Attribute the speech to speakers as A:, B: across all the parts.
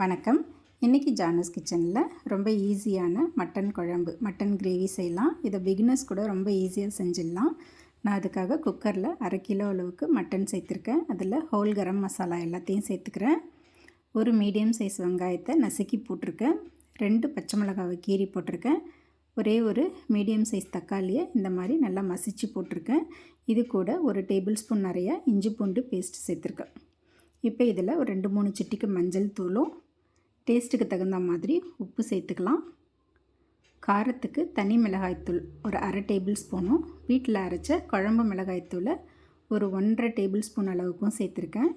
A: வணக்கம். இன்றைக்கி ஜானஸ் கிச்சனில் ரொம்ப ஈஸியான மட்டன் குழம்பு மட்டன் கிரேவி செய்யலாம். இதை பிகினர்ஸ் கூட ரொம்ப ஈஸியாக செஞ்சிடலாம். நான் அதுக்காக குக்கரில் அரை கிலோ அளவுக்கு மட்டன் சேர்த்துருக்கேன். அதில் ஹோல் கரம் மசாலா எல்லாத்தையும் சேர்த்துக்கிறேன். ஒரு மீடியம் சைஸ் வெங்காயத்தை நசுக்கி போட்டிருக்கேன். ரெண்டு பச்சை மிளகாவை கீறி போட்டிருக்கேன். ஒரே ஒரு மீடியம் சைஸ் தக்காளியை இந்த மாதிரி நல்லா மசிச்சு போட்டிருக்கேன். இது கூட ஒரு டேபிள் ஸ்பூன் நிறையா இஞ்சி பூண்டு பேஸ்ட் சேர்த்துருக்கேன். இப்போ இதில் ஒரு ரெண்டு மூணு சிட்டிக்கு மஞ்சள் தூளும் டேஸ்ட்டுக்கு தகுந்த மாதிரி உப்பு சேர்த்துக்கலாம். காரத்துக்கு தனி மிளகாய்த்தூள் ஒரு அரை டேபிள் ஸ்பூனும் வீட்டில் அரைச்ச குழம்பு மிளகாய்த்தூளை ஒரு ஒன்றரை டேபிள் ஸ்பூன் அளவுக்கும் சேர்த்துருக்கேன்.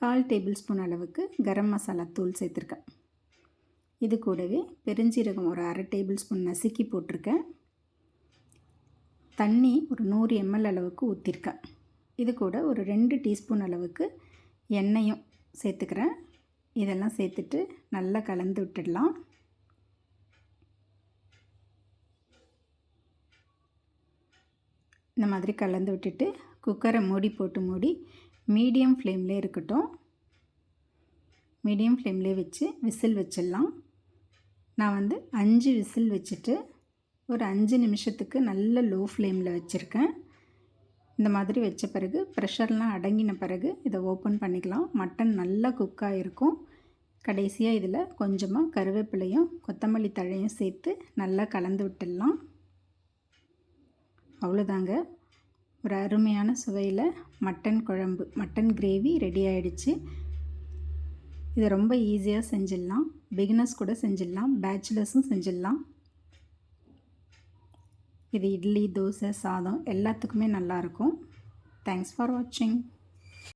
A: கால் டேபிள் ஸ்பூன் அளவுக்கு கரம் மசாலா தூள் சேர்த்துருக்கேன். இது கூடவே பெருஞ்சீரகம் ஒரு அரை டேபிள் ஸ்பூன் நசுக்கி போட்டிருக்கேன். தண்ணி ஒரு நூறு எம்எல் அளவுக்கு ஊற்றிருக்கேன் இது கூட ஒரு ரெண்டு டீஸ்பூன் அளவுக்கு எண்ணெயும் சேர்த்துக்கிறேன். இதெல்லாம் சேர்த்துட்டு நல்லா கலந்து விட்டுடலாம். இந்த மாதிரி கலந்து விட்டுட்டு குக்கரை மூடி போட்டு மூடி மீடியம் ஃப்ளேம்லேயே இருக்கட்டும். மீடியம் ஃப்ளேம்லேயே வச்சு விசில் வச்சிடலாம். நான் வந்து அஞ்சு விசில் வச்சுட்டு ஒரு அஞ்சு நிமிஷத்துக்கு நல்ல லோ ஃப்ளேமில் வச்சுருக்கேன். இந்த மாதிரி வச்ச பிறகு ப்ரெஷர்லாம் அடங்கின பிறகு இதை ஓப்பன் பண்ணிக்கலாம். மட்டன் நல்லா குக்காக இருக்கும் கடைசியாக இதில் கொஞ்சமாக கருவேப்பிலையும் கொத்தமல்லி தழையும் சேர்த்து நல்லா கலந்து விட்டுடலாம். அவ்வளோதாங்க ஒரு அருமையான சுவையில் மட்டன் குழம்பு மட்டன் கிரேவி ரெடி ஆகிடுச்சு இதை ரொம்ப ஈஸியாக செஞ்சிடலாம். பிகினர்ஸ் கூட செஞ்சிடலாம். பேச்சுலர்ஸும் செஞ்சிடலாம். இது இட்லி தோசை சாதம் எல்லாத்துக்குமே நல்லாயிருக்கும். தேங்க்ஸ் ஃபார் வாட்சிங்